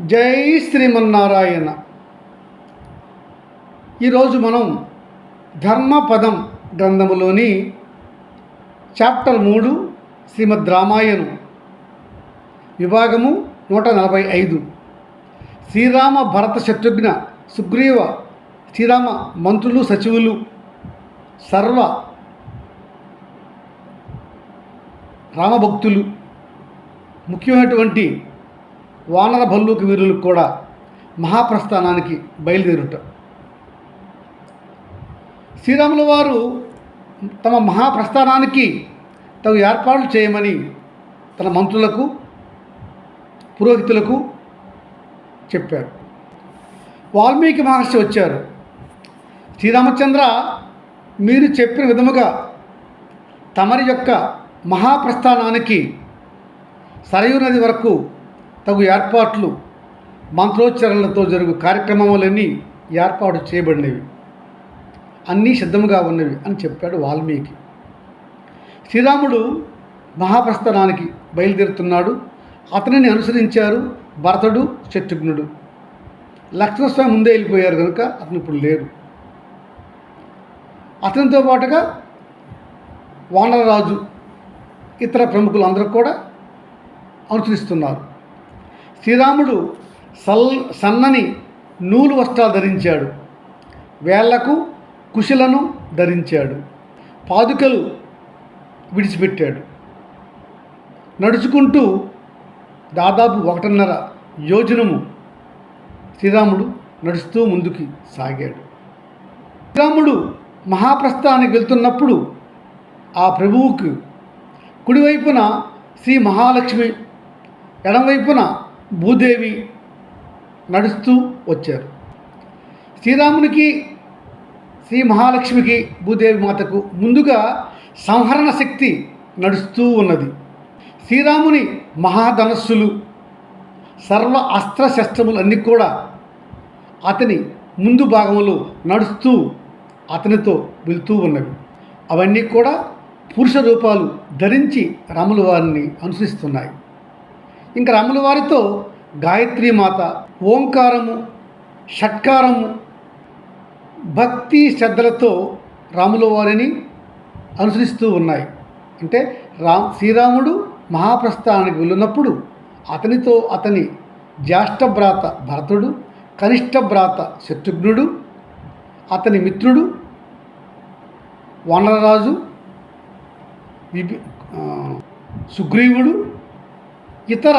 జై శ్రీమన్నారాయణ. ఈరోజు మనం ధర్మపదం గ్రంథములోని చాప్టర్ మూడు శ్రీమద్ రామాయణం విభాగము నూట నలభై ఐదు. శ్రీరామ భరత శత్రుఘ్న సుగ్రీవ శ్రీరామ మంత్రులు సచివులు సర్వ రామభక్తులు ముఖ్యమైనటువంటి వానర భల్లూకి వీరులకు కూడా మహాప్రస్థానానికి బయలుదేరుట. శ్రీరాముల వారు తమ మహాప్రస్థానానికి తగు ఏర్పాట్లు చేయమని తన మంత్రులకు పురోహితులకు చెప్పారు. వాల్మీకి మహర్షి వచ్చారు. శ్రీరామచంద్ర మీరు చెప్పిన విధముగా తమరి యొక్క మహాప్రస్థానానికి సరయూ నది వరకు తగు ఏర్పాట్లు మంత్రోచ్చరణలతో జరుగు కార్యక్రమములన్నీ ఏర్పాటు చేయబడినవి. అన్నీ సిద్ధముగా ఉన్నవి అని చెప్పాడు వాల్మీకి. శ్రీరాముడు మహాప్రస్థానానికి బయలుదేరుతున్నాడు. అతనిని అనుసరించారు భరతుడు శత్రుఘ్నుడు. లక్ష్మణస్వామి ముందే వెళ్ళిపోయారు కనుక అతను ఇప్పుడు లేరు అతనితో పాటుగా వానరరాజు ఇతర ప్రముఖులు అందరూ కూడా అనుసరిస్తున్నారు. శ్రీరాముడు సల్ సన్నని నూలు వస్త్రాలు ధరించాడు. వేళ్ళకు కుశలను ధరించాడు. పాదుకలు విడిచిపెట్టాడు. నడుచుకుంటూ దాదాపు ఒకటిన్నర యోజనము శ్రీరాముడు నడుస్తూ ముందుకి సాగాడు. శ్రీరాముడు మహాప్రస్థానికి వెళ్తున్నప్పుడు ఆ ప్రభువుకు కుడివైపున శ్రీ మహాలక్ష్మి ఎడమవైపున భూదేవి నడుస్తూ వచ్చారు. శ్రీరామునికి శ్రీ మహాలక్ష్మికి భూదేవి మాతకు ముందుగా సంహరణ శక్తి నడుస్తూ ఉన్నది. శ్రీరాముని మహాధనస్సులు సర్వ అస్త్ర శస్త్రములు అన్నీ కూడా అతని ముందు భాగంలో నడుస్తూ అతనితో వెళ్తూ ఉన్నవి. అవన్నీ కూడా పురుష రూపాలు ధరించి రాముల వారిని అనుసరిస్తున్నాయి. ఇంకా రాములవారితో గాయత్రి మాత ఓంకారము షట్కారము భక్తి శ్రద్ధలతో రాముల వారిని అనుసరిస్తూ ఉన్నాయి. అంటే రా శ్రీరాముడు మహాప్రస్థానానికి వెళ్ళినప్పుడు అతనితో అతని జ్యేష్ఠ భ్రాత భరతుడు కనిష్ట భ్రాత శత్రుఘ్నుడు అతని మిత్రుడు వానరరాజు విభి సుగ్రీవుడు ఇతర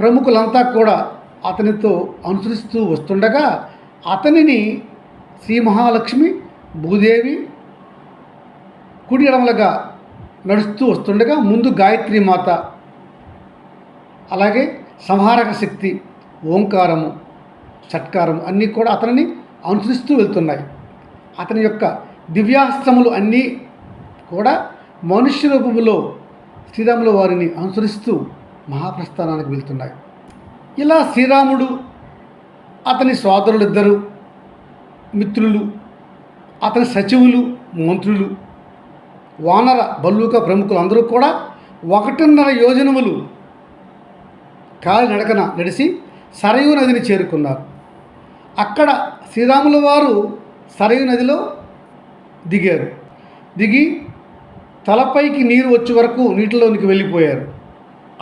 ప్రముఖులంతా కూడా అతనితో అనుసరిస్తూ వస్తుండగా అతనిని శ్రీ మహాలక్ష్మి భూదేవి కుడి ఎడమలుగా నడుస్తూ వస్తుండగా ముందు గాయత్రి మాత అలాగే సంహారక శక్తి ఓంకారము షట్కారము అన్నీ కూడా అతనిని అనుసరిస్తూ వెళ్తున్నాయి. అతని యొక్క దివ్యాస్త్రములు అన్నీ కూడా మనుష్య రూపములో శ్రీరాముల వారిని అనుసరిస్తూ మహాప్రస్థానానికి వెళ్తున్నాయి. ఇలా శ్రీరాముడు అతని సోదరులిద్దరు మిత్రులు అతని సచివులు మంత్రులు వానర బల్లూక ప్రముఖులు అందరూ కూడా ఒకటిన్నర యోజనములు కాలినడకన నడిచి సరయూ నదిని చేరుకున్నారు. అక్కడ శ్రీరాముల వారు సరయూ నదిలో దిగారు. దిగి తలపైకి నీరు వచ్చే వరకు నీటిలోనికి వెళ్ళిపోయారు.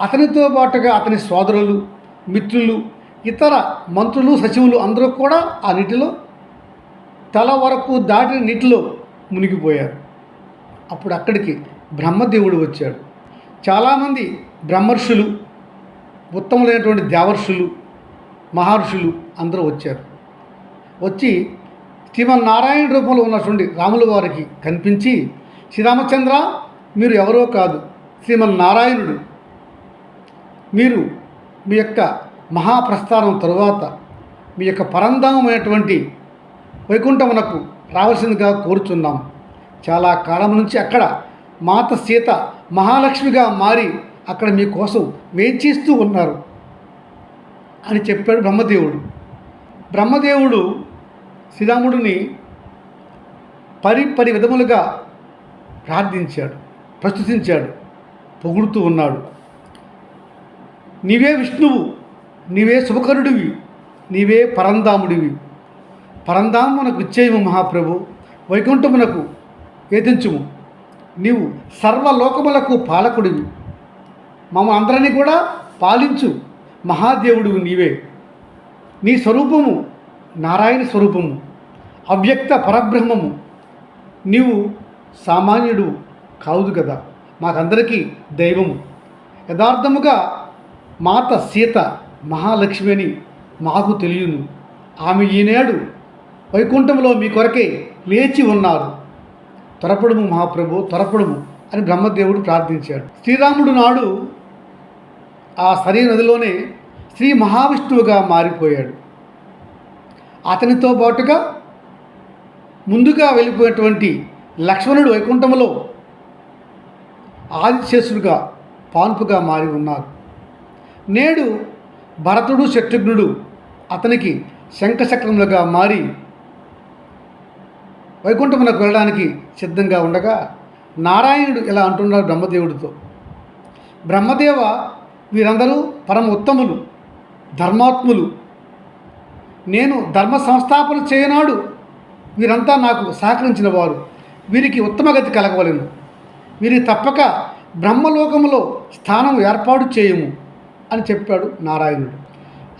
అతనితో పాటుగా అతని సోదరులు మిత్రులు ఇతర మంత్రులు సచివులు అందరూ కూడా ఆ నీటిలో తల వరకు దాటిన నీటిలో మునిగిపోయారు. అప్పుడు అక్కడికి బ్రహ్మదేవుడు వచ్చాడు. చాలామంది బ్రహ్మర్షులు ఉత్తములైనటువంటి దేవర్షులు మహర్షులు అందరూ వచ్చారు. వచ్చి శ్రీమన్నారాయణ రూపంలో ఉన్నటువంటి రాముల వారికి కనిపించి శ్రీరామచంద్ర మీరు ఎవరో కాదు శ్రీమన్నారాయణుడు. మీరు మీ యొక్క మహాప్రస్థానం తరువాత మీ యొక్క పరంధామమైనటువంటి వైకుంఠమునకు రావాల్సిందిగా కోరుచున్నాం. చాలా కాలం నుంచి అక్కడ మాత సీత మహాలక్ష్మిగా మారి అక్కడ మీకోసం వేంచేస్తూ ఉన్నారు అని చెప్పాడు బ్రహ్మదేవుడు. బ్రహ్మదేవుడు శ్రీరాముడిని పరి పరి విధములుగా ప్రార్థించాడు ప్రస్తుతించాడు పొగుడుతూ ఉన్నాడు. నీవే విష్ణువు నీవే శుభకరుడివి నీవే పరంధాముడివి. పరంధామునకు ఇచ్చేయము మహాప్రభు వైకుంఠమునకు వేధించుము. నీవు సర్వలోకములకు పాలకుడివి. మమ్మ అందరినీ కూడా పాలించు మహాదేవుడు నీవే. నీ స్వరూపము నారాయణ స్వరూపము అవ్యక్త పరబ్రహ్మము. నీవు సామాన్యుడు కావుదు కదా. మాకందరికీ దైవము. యథార్థముగా మాత సీత మహాలక్ష్మి అని మాకు తెలియను. ఆమె ఈనాడు వైకుంఠంలో మీ కొరకే లేచి ఉన్నారు. త్వరపడము మహాప్రభు త్వరపడము అని బ్రహ్మదేవుడు ప్రార్థించాడు. శ్రీరాముడు నాడు ఆ సరీ నదిలోనే శ్రీ మహావిష్ణువుగా మారిపోయాడు. అతనితో పాటుగా ముందుగా వెళ్ళిపోయినటువంటి లక్ష్మణుడు వైకుంఠములో ఆదిశేషుడుగా పాన్పుగా మారి ఉన్నారు నేడు భరతుడు శత్రుఘ్నుడు అతనికి శంఖచక్రములుగా మారి వైకుంఠమునకు వెళ్ళడానికి సిద్ధంగా ఉండగా నారాయణుడు ఇలా అంటున్నాడు బ్రహ్మదేవుడితో. బ్రహ్మదేవ వీరందరూ పరమ ఉత్తములు ధర్మాత్ములు. నేను ధర్మ సంస్థాపన చేయనాడు వీరంతా నాకు సహకరించిన వారు వీరికి ఉత్తమగతి కలగవలెను. వీరి తప్పక బ్రహ్మలోకములో స్థానం ఏర్పాటు చేయము అని చెప్పాడు నారాయణుడు.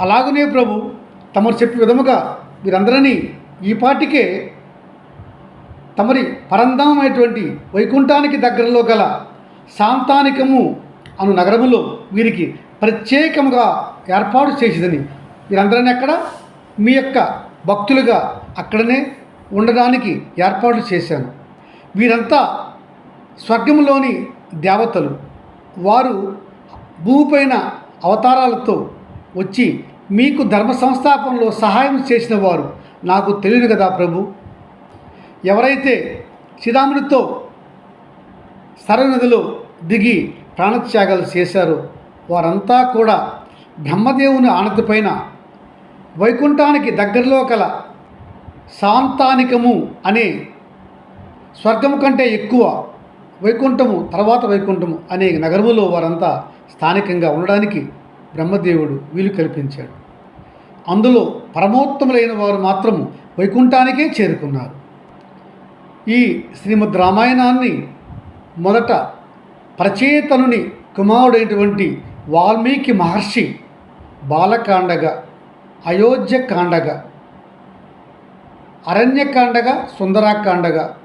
అలాగనే ప్రభు తమరు చెప్పే విధముగా వీరందరినీ ఈ పాటికే తమరి పరంధామైనటువంటి వైకుంఠానికి దగ్గరలో గల శాంతానికము అను నగరములో వీరికి ప్రత్యేకముగా ఏర్పాటు చేసేదని వీరందరినీ అక్కడ మీ యొక్క భక్తులుగా అక్కడనే ఉండడానికి ఏర్పాటు చేశాను. వీరంతా స్వర్గంలోని దేవతలు. వారు భూమిపైన అవతారాలతో వచ్చి మీకు ధర్మ సంస్థాపనలో సహాయం చేసిన వారు నాకు తెలియదు కదా ప్రభు. ఎవరైతే శ్రీరామునితో సరనదిలో దిగి ప్రాణత్యాగాలు చేశారో వారంతా కూడా బ్రహ్మదేవుని ఆనతిపైన వైకుంఠానికి దగ్గరలో కల శాంతానికము అనే స్వర్గము కంటే ఎక్కువ వైకుంఠము తర్వాత వైకుంఠము అనే నగరములో వారంతా స్థానికంగా ఉండడానికి బ్రహ్మదేవుడు వీలు కల్పించాడు. అందులో పరమోత్తములైన వారు మాత్రం వైకుంఠానికే చేరుకున్నారు. ఈ శ్రీమద్ రామాయణాన్ని మొదట ప్రచేతనుని కుమారుడైనటువంటి వాల్మీకి మహర్షి బాలకాండగా అయోధ్యకాండగా అరణ్యకాండగా సుందరాకాండగా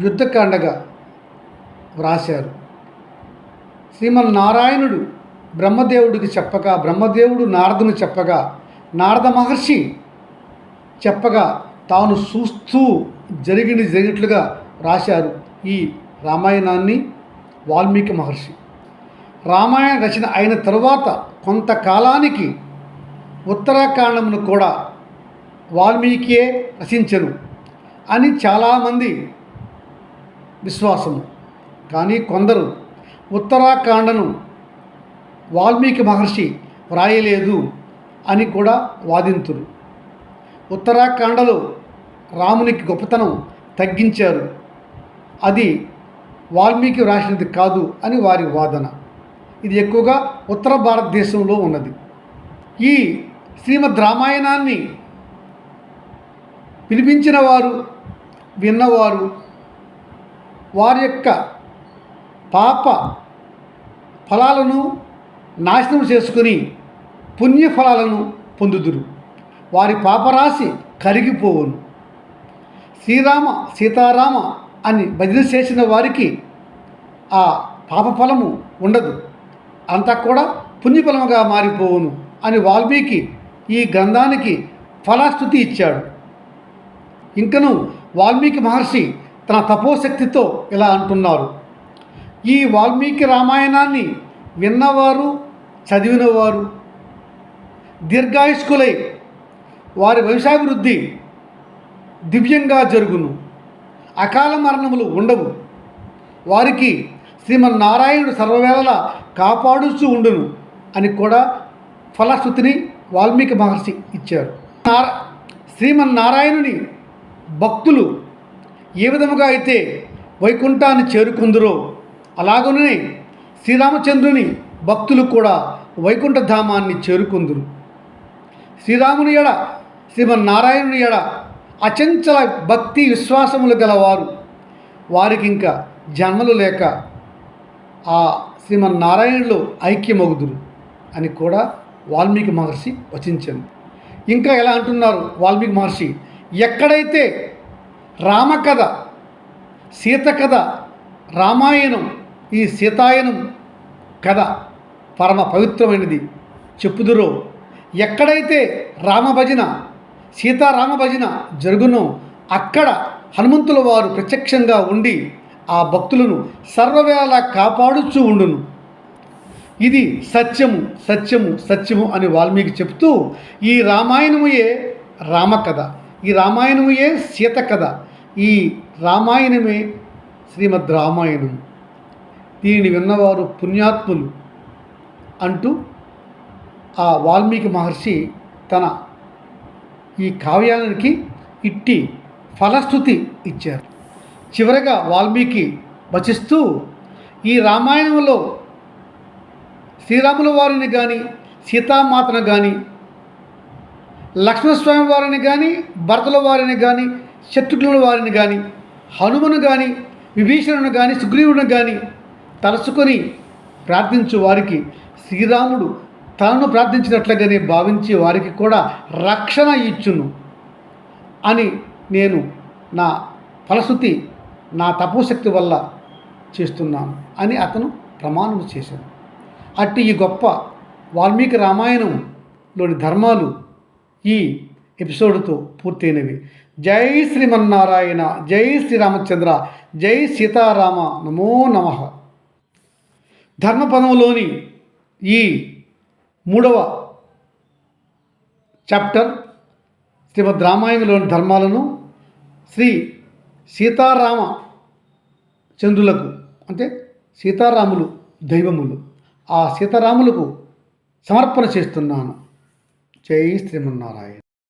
యుద్ధకాండగా వ్రాశారు. శ్రీమన్నారాయణుడు బ్రహ్మదేవుడికి చెప్పగా బ్రహ్మదేవుడు నారదుని చెప్పగా నారద మహర్షి చెప్పగా తాను చూస్తూ జరిగింది జరిగినట్లుగా రాశారు ఈ రామాయణాన్ని వాల్మీకి మహర్షి. రామాయణ రచన అయిన తరువాత కొంతకాలానికి ఉత్తరాఖండమును కూడా వాల్మీకియే రచించను అని చాలామంది విశ్వాసము. కానీ కొందరు ఉత్తరాఖండను వాల్మీకి మహర్షి వ్రాయలేదు అని కూడా వాదింతురు. ఉత్తరాఖండలో రామునికి గొప్పతనం తగ్గించారు. అది వాల్మీకి వ్రాసినది కాదు అని వారి వాదన. ఇది ఎక్కువగా ఉత్తర భారతదేశంలో ఉన్నది. ఈ శ్రీమద్ రామాయణాన్ని పిలిపించిన వారు విన్నవారు వారి యొక్క పాప ఫలాలను నాశనం చేసుకుని పుణ్యఫలాలను పొందుదురు. వారి పాపరాశి కరిగిపోవును. శ్రీరామ సీతారామ అని భజన చేసిన వారికి ఆ పాపఫలము ఉండదు. అంతా కూడా పుణ్యఫలముగా మారిపోవును అని వాల్మీకి ఈ గ్రంథానికి ఫలాస్తుతి ఇచ్చాడు. ఇంకను వాల్మీకి మహర్షి తన తపోశక్తితో ఇలా అంటున్నారు. ఈ వాల్మీకి రామాయణాన్ని విన్నవారు చదివినవారు దీర్ఘాయుష్కులై వారి వంశాభివృద్ధి దివ్యంగా జరుగును. అకాల మరణములు ఉండవు. వారికి శ్రీమన్నారాయణుడు సర్వవేళలా కాపాడుస్తూ ఉండును అని కూడా ఫలశ్రుతిని వాల్మీకి మహర్షి ఇచ్చారు. నార శ్రీమన్నారాయణుని భక్తులు ఏ విధముగా అయితే వైకుంఠాన్ని చేరుకుందరో అలాగనే శ్రీరామచంద్రుని భక్తులు కూడా వైకుంఠధామాన్ని చేరుకుందురు. శ్రీరాముని ఎడ శ్రీమన్నారాయణుని ఎడ అచంచల భక్తి విశ్వాసములు గలవారు. వారికి ఇంకా జన్మలు లేక ఆ శ్రీమన్నారాయణులు ఐక్యమగుదురు అని కూడా వాల్మీకి మహర్షి వచించాను ఇంకా ఎలా అంటున్నారు వాల్మీకి మహర్షి? ఎక్కడైతే రామకథ సీత కథ రామాయణం ఈ సీతాయనం కథ పరమ పవిత్రమైనది. చెప్పుదురో ఎక్కడైతే రామభజన సీతారామ భజన జరుగునో అక్కడ హనుమంతుల వారు ప్రత్యక్షంగా ఉండి ఆ భక్తులను సర్వవేళ కాపాడుచూ ఉండును. ఇది సత్యము సత్యము సత్యము అని వాల్మీకి చెప్తూ ఈ రామాయణముయే రామకథ ఈ రామాయణముయే సీత కథ ఈ రామాయణమే శ్రీమద్ రామాయణం. దీనిని విన్నవారు పుణ్యాత్ములు అంటూ ఆ వాల్మీకి మహర్షి తన ఈ కావ్యానికి ఇట్టి ఫలస్థుతి ఇచ్చారు. చివరగా వాల్మీకి వచిస్తూ ఈ రామాయణంలో శ్రీరాముల వారిని కానీ సీతామాతను కానీ లక్ష్మణస్వామి వారిని కానీ భరతుల వారిని కానీ శత్రుఘ్నుల వారిని కానీ హనుమను కానీ విభీషణను కానీ సుగ్రీవుని కానీ తలుసుకొని ప్రార్థించు వారికి శ్రీరాముడు తనను ప్రార్థించినట్లుగానే భావించి వారికి కూడా రక్షణ ఇచ్చును అని నేను నా ఫలశ్రుతి నా తపోశక్తి వల్ల చేస్తున్నాను అని అతను ప్రమాణం చేశాను అట్టి ఈ గొప్ప వాల్మీకి రామాయణంలోని ధర్మాలు ఈ ఎపిసోడ్తో పూర్తయినవి. జై శ్రీమన్నారాయణ జై శ్రీరామచంద్ర జై సీతారామ నమో నమ. ధర్మపదంలోని ఈ మూడవ చాప్టర్ శ్రీమద్ రామాయణంలోని ధర్మాలను శ్రీ సీతారామ చంద్రులకు అంటే సీతారాములు దైవములు ఆ సీతారాములకు సమర్పణ చేస్తున్నాను. జై శ్రీమన్నారాయణ.